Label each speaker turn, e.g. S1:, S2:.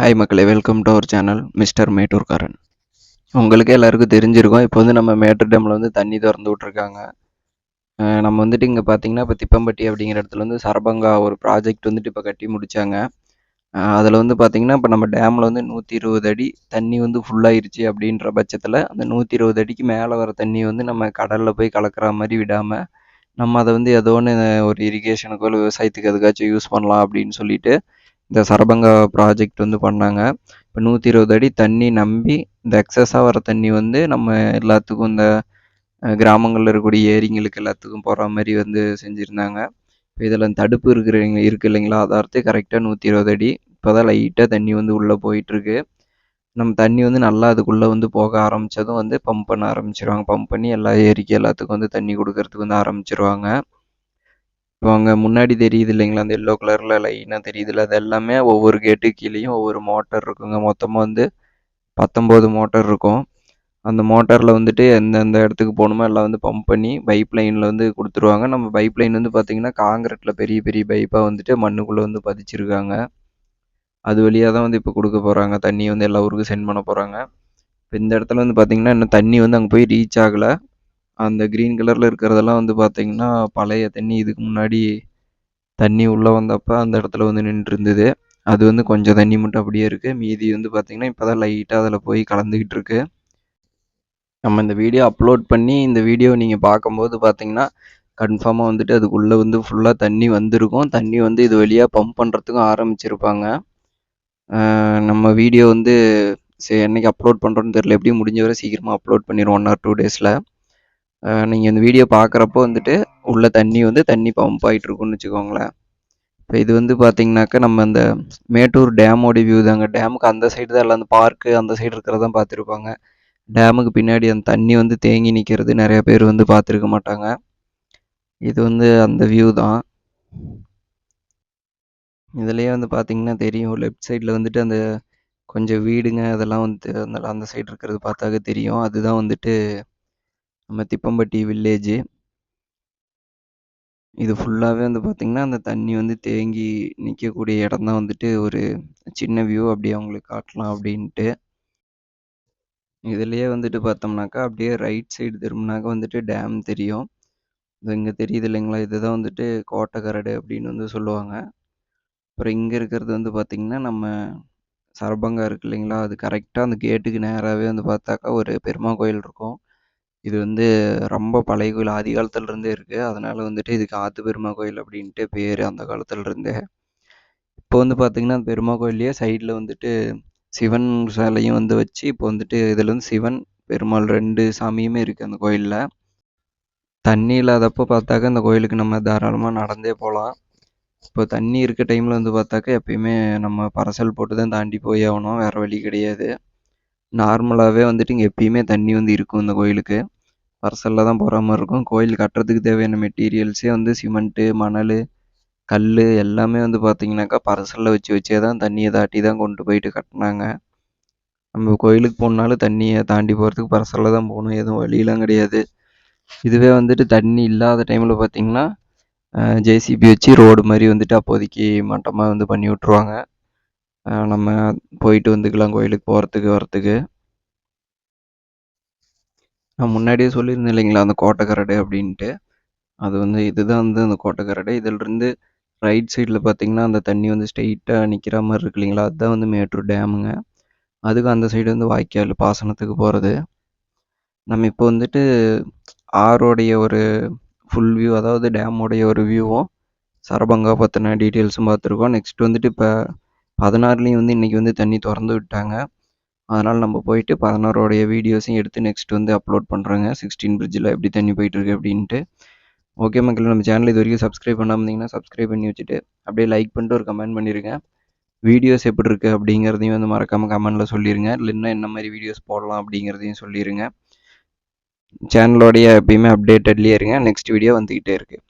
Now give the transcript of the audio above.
S1: Hi மக்களே welcome to our channel mister மேட்டூர்காரன். உங்களுக்கே எல்லாருக்கும் தெரிஞ்சிருக்கும் இப்போ வந்து நம்ம மேட்டூர் டேமில் வந்து தண்ணி திறந்து விட்ருக்காங்க நம்ம வந்துட்டு இங்கே பார்த்தீங்கன்னா இப்போ திப்பம்பட்டி அப்படிங்கிற இடத்துல வந்து சரபங்கா ஒரு ப்ராஜெக்ட் வந்துட்டு இப்போ கட்டி முடித்தாங்க அதில் வந்து பார்த்தீங்கன்னா இப்போ நம்ம டேமில் வந்து நூற்றி இருபது அடி தண்ணி வந்து ஃபுல்லாயிருச்சு அப்படின்ற பட்சத்தில் அந்த நூற்றி இருபது அடிக்கு மேலே வர தண்ணி வந்து நம்ம கடலில் போய் கலக்கிற மாதிரி விடாமல் நம்ம அதை வந்து ஏதோ ஒன்று ஒரு இரிகேஷனுக்கோ இல்லை விவசாயத்துக்கு எதுக்காச்சும் யூஸ் பண்ணலாம் அப்படின்னு சொல்லிட்டு இந்த சரபங்கா ப்ராஜெக்ட் வந்து பண்ணாங்க. இப்போ நூற்றி இருபது அடி தண்ணி நம்பி இந்த எக்ஸஸாக வர தண்ணி வந்து நம்ம எல்லாத்துக்கும் இந்த கிராமங்களில் இருக்கக்கூடிய ஏரிங்களுக்கு எல்லாத்துக்கும் போகிற மாதிரி வந்து செஞ்சுருந்தாங்க. இப்போ இதில் தடுப்பு இருக்கிறவங்க இருக்கு இல்லைங்களா? அதார்த்து கரெக்டாக நூற்றி இருபது அடி. இப்போ தான் லைட்டாக தண்ணி வந்து உள்ளே போயிட்டுருக்கு. நம்ம தண்ணி வந்து நல்லா அதுக்குள்ளே வந்து போக ஆரம்பித்ததும் வந்து பம்ப் பண்ண ஆரம்பிச்சிருவாங்க. பம்ப் பண்ணி எல்லா ஏரிக்கு எல்லாத்துக்கும் வந்து தண்ணி கொடுக்கறதுக்கு வந்து ஆரம்பிச்சிருவாங்க. இப்போ அங்கே முன்னாடி தெரியுது இல்லைங்களா? அந்த எல்லோ கலரில் லைனாக தெரியுதுல்ல அது எல்லாமே ஒவ்வொரு கேட்டு கீழேயும் ஒவ்வொரு மோட்டர் இருக்குங்க. மொத்தமாக வந்து பத்தொம்போது மோட்டர் இருக்கும். அந்த மோட்டாரில் வந்துட்டு எந்தெந்த இடத்துக்கு போகணுமோ எல்லாம் வந்து பம்ப் பண்ணி பைப் லைனில் வந்து கொடுத்துருவாங்க. நம்ம பைப் லைன் வந்து பார்த்திங்கன்னா காங்கிரீட்டில் பெரிய பெரிய பைப்பாக வந்துட்டு மண்ணுக்குள்ளே வந்து பதிச்சிருக்காங்க. அது வழியாக தான் வந்து இப்போ கொடுக்க போகிறாங்க தண்ணி வந்து எல்லா ஊருக்கும் சென்ட் பண்ண போகிறாங்க இப்போ இந்த இடத்துல வந்து பார்த்திங்கன்னா இன்னும் தண்ணி வந்து அங்கே போய் ரீச் ஆகலை. அந்த க்ரீன் கலரில் இருக்கிறதெல்லாம் வந்து பார்த்தீங்கன்னா பழைய தண்ணி இதுக்கு முன்னாடி தண்ணி உள்ளே வந்தப்போ அந்த இடத்துல வந்து நின்று இருந்தது அது வந்து கொஞ்சம் தண்ணி மட்டும் அப்படியே இருக்குது மீதி வந்து பார்த்திங்கன்னா இப்போ தான் லைட்டாக அதில் போய் கலந்துக்கிட்டு இருக்கு. நம்ம இந்த வீடியோ அப்லோட் பண்ணி இந்த வீடியோ நீங்கள் பார்க்கும்போது பார்த்தீங்கன்னா கன்ஃபார்மாக வந்துட்டு அதுக்குள்ளே வந்து ஃபுல்லாக தண்ணி வந்திருக்கும். தண்ணி வந்து இது வழியாக பம்ப் பண்ணுறதுக்கும் ஆரம்பிச்சிருப்பாங்க. நம்ம வீடியோ வந்து சரி என்னைக்கு அப்லோட் பண்ணுறோன்னு தெரியல. எப்படியும் முடிஞ்ச வரை சீக்கிரமாக அப்லோட் பண்ணிடுவோம் ஒன் ஆர் டூ டேஸில் நீங்கள் இந்த வீடியோ பார்க்குறப்போ வந்துட்டு உள்ள தண்ணி வந்து தண்ணி பம்ப் ஆகிட்ருக்குன்னு வச்சுக்கோங்களேன். இப்போ இது வந்து பார்த்தீங்கன்னாக்கா நம்ம இந்த மேட்டூர் டேமோட வியூ தாங்க. டேமுக்கு அந்த சைடு தான் எல்லாம் அந்த பார்க்கு அந்த சைடு இருக்கிறதான் பார்த்துருப்பாங்க டேமுக்கு பின்னாடி அந்த தண்ணி வந்து தேங்கி நிற்கிறது நிறைய பேர் வந்து பார்த்துருக்க மாட்டாங்க. இது வந்து அந்த வியூ தான். இதுலேயே வந்து பார்த்தீங்கன்னா தெரியும் லெஃப்ட் சைடில் வந்துட்டு அந்த கொஞ்சம் வீடுங்க அதெல்லாம் வந்து அந்த அந்த சைடு இருக்கிறது பார்த்தாக்க தெரியும். அதுதான் வந்துட்டு நம்ம திப்பம்பட்டி வில்லேஜு இது ஃபுல்லாகவே வந்து பார்த்திங்கன்னா அந்த தண்ணி வந்து தேங்கி நிற்கக்கூடிய இடம் தான் வந்துட்டு ஒரு சின்ன வியூ அப்படியே அவங்களுக்கு காட்டலாம் அப்படின்ட்டு. இதுலேயே வந்துட்டு பார்த்தோம்னாக்கா அப்படியே ரைட் சைடு திரும்பினாக்கா வந்துட்டு டேம் தெரியும். இது இங்கே தெரியுது இல்லைங்களா? இதுதான் வந்துட்டு கோட்டைக்கரடு அப்படின்னு வந்து சொல்லுவாங்க. அப்புறம் இங்கே இருக்கிறது வந்து பார்த்திங்கன்னா நம்ம சரபங்கா இருக்கு இல்லைங்களா? அது கரெக்டாக அந்த கேட்டுக்கு நேராகவே வந்து பார்த்தாக்கா ஒரு பெருமா கோயில் இருக்கும். இது வந்து ரொம்ப பழைய கோயில் ஆதி காலத்துலேருந்தே இருக்குது அதனால் வந்துட்டு இதுக்கு ஆத்து பெருமா கோயில் அப்படின்ட்டு பேர் அந்த காலத்துலேருந்தே. இப்போ வந்து பார்த்திங்கன்னா அந்த பெருமா கோயில்லையே சைடில் வந்துட்டு சிவன் சிலையும் வந்து வச்சு இப்போ வந்துட்டு இதில் வந்து சிவன் பெருமாள் ரெண்டு சாமியுமே இருக்குது அந்த கோயிலில். தண்ணி இல்லாதப்போ பார்த்தாக்கா அந்த கோயிலுக்கு நம்ம தாராளமாக நடந்தே போகலாம் இப்போ தண்ணி இருக்க டைமில் வந்து பார்த்தாக்கா எப்பயுமே நம்ம பரசல் போட்டு தான் தாண்டி போய் ஆகணும். வேறு வழி கிடையாது. நார்மலாகவே வந்துட்டு இங்கே எப்பயுமே தண்ணி வந்து இருக்கும் இந்த கோயிலுக்கு. பரசலில் தான் போகிற மாதிரி இருக்கும். கோயில் கட்டுறதுக்கு தேவையான மெட்டீரியல்ஸே வந்து சிமெண்ட்டு மணல் கல் எல்லாமே வந்து பார்த்தீங்கன்னாக்கா பரசலில் வச்சு வச்சே தான் தண்ணியை தாட்டி தான் கொண்டு போயிட்டு கட்டினாங்க. நம்ம கோயிலுக்கு போகணுனாலும் தண்ணியை தாண்டி போகிறதுக்கு பர்சலில் தான் போகணும். எதுவும் வழியெலாம் கிடையாது. இதுவே வந்துட்டு தண்ணி இல்லாத டைமில் பார்த்தீங்கன்னா ஜேசிபி வச்சு ரோடு மாதிரி வந்துட்டு அப்போதைக்கு மட்டமாக வந்து பண்ணி விட்ருவாங்க நம்ம போயிட்டு வந்துக்கலாம் கோயிலுக்கு போகிறதுக்கு வரத்துக்கு நான் முன்னாடியே சொல்லியிருந்தேன் இல்லைங்களா அந்த கோட்டைக்கரடை அப்படின்ட்டு. அது வந்து இதுதான் வந்து அந்த கோட்டைக்கரடை இதிலிருந்து ரைட் சைடில் பார்த்தீங்கன்னா அந்த தண்ணி வந்து ஸ்ட்ரெயிட்டாக நிற்கிற மாதிரி இருக்கு இல்லைங்களா அதுதான் வந்து மேட்டூர் டேமுங்க. அதுக்கு அந்த சைடு வந்து வாய்க்கால் பாசனத்துக்கு போகிறது நம்ம இப்போ வந்துட்டு ஆரோடைய ஒரு ஃபுல் வியூ அதாவது டேமோடைய ஒரு வியூவும் சரபங்கா பற்றின டீட்டெயில்ஸும் பார்த்துருக்கோம். நெக்ஸ்ட் வந்துட்டு இப்போ பதினாறுலேயும் வந்து இன்றைக்கி வந்து தண்ணி திறந்து விட்டாங்க. அதனால் நம்ம போயிட்டு பதினாறோடைய வீடியோஸையும் எடுத்து நெக்ஸ்ட் வந்து அப்லோட் பண்ணுறோங்க சிக்ஸ்டீன் பிரிட்ஜில் எப்படி தண்ணி போயிட்டுருக்கு அப்படின்ட்டு. ஓகே மக்கள் நம்ம சேனல் இது வரைக்கும் சப்ஸ்கிரைப் பண்ணாமல் இருந்தீங்கன்னா சப்ஸ்கிரைப் பண்ணி வச்சுட்டு அப்படியே லைக் பண்ணிட்டு ஒரு கமெண்ட் பண்ணிடுங்க வீடியோஸ் எப்படி இருக்குது அப்படிங்கிறதையும் வந்து மறக்காமல் கமெண்டில் சொல்லிடுங்க இல்லைன்னா என்ன மாதிரி வீடியோஸ் போடலாம் அப்படிங்கிறதையும் சொல்லிடுங்க சேனலோடைய எப்பயுமே அப்டேட்டட்லேயே இருங்க. நெக்ஸ்ட் வீடியோ வந்துக்கிட்டே இருக்குது